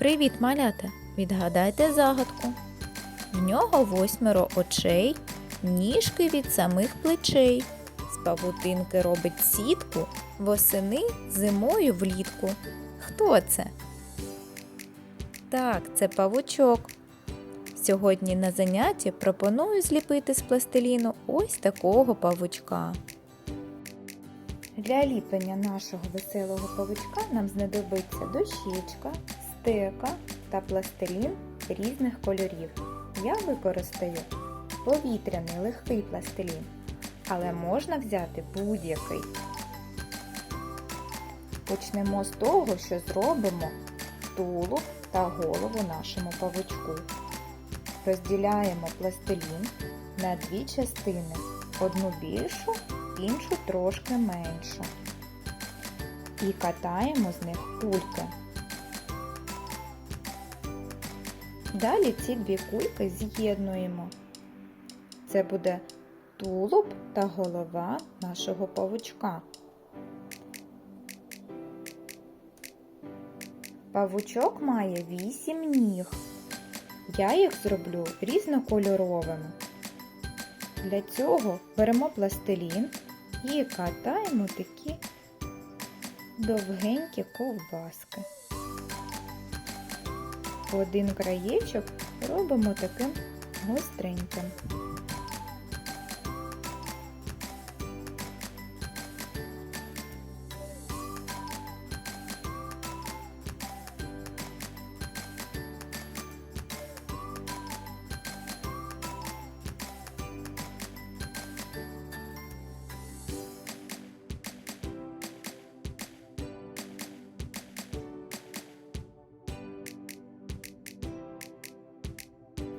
Привіт, малята! Відгадайте загадку. В нього восьмеро очей, ніжки від самих плечей. З павутинки робить сітку, восени зимою влітку. Хто це? Так, це павучок. Сьогодні на занятті пропоную зліпити з пластиліну ось такого павучка. Для ліплення нашого веселого павучка нам знадобиться дощечка, стека та пластилін різних кольорів. Я використаю повітряний легкий пластилін, але можна взяти будь-який. Почнемо з того, що зробимо тулуб та голову нашому павучку. Розділяємо пластилін на дві частини, одну більшу, іншу трошки меншу. І катаємо з них кульки. Далі ці дві кульки з'єднуємо. Це буде тулуб та голова нашого павучка. Павучок має вісім ніг. Я їх зроблю різнокольоровими. Для цього беремо пластилін і катаємо такі довгенькі ковбаски. Один краєчок робимо таким гостреньким.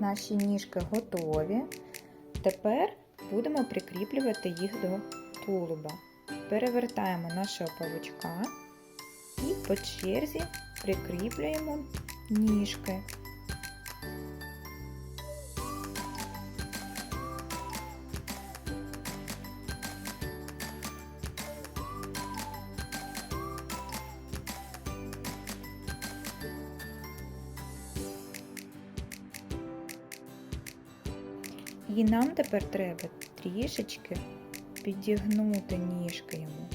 Наші ніжки готові. Тепер будемо прикріплювати їх до тулуба. Перевертаємо нашого павучка і по черзі прикріплюємо ніжки. І нам тепер треба трішечки підігнути ніжки йому.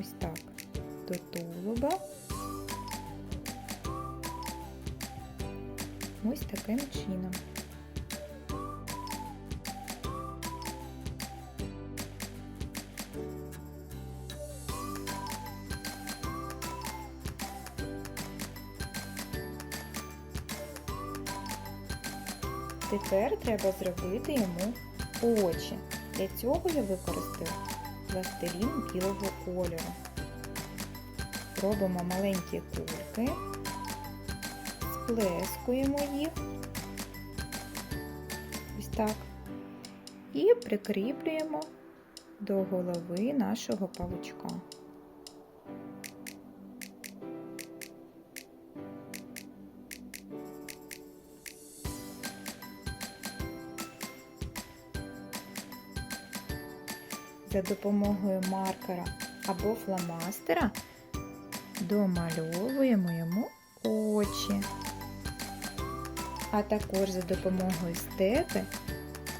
Ось так. До тулуба. Ось таким чином. Тепер треба зробити йому очі. Для цього я використаю пластилін білого кольору. Робимо маленькі кульки, сплескуємо їх ось так. І прикріплюємо до голови нашого павучка. За допомогою маркера або фломастера домальовуємо йому очі. А також за допомогою степи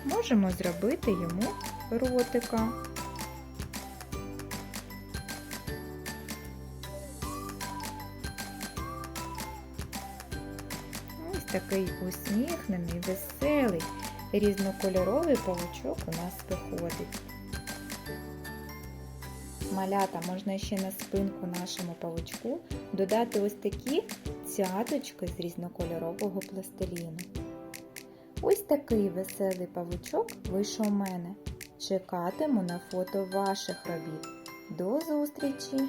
можемо зробити йому ротика. Ось такий усміхнений, веселий, різнокольоровий павучок у нас виходить. Малята можна ще на спинку нашому павучку додати ось такі цяточки з різнокольорового пластиліну. Ось такий веселий павучок вийшов у мене. Чекатиму на фото ваших робіт. До зустрічі!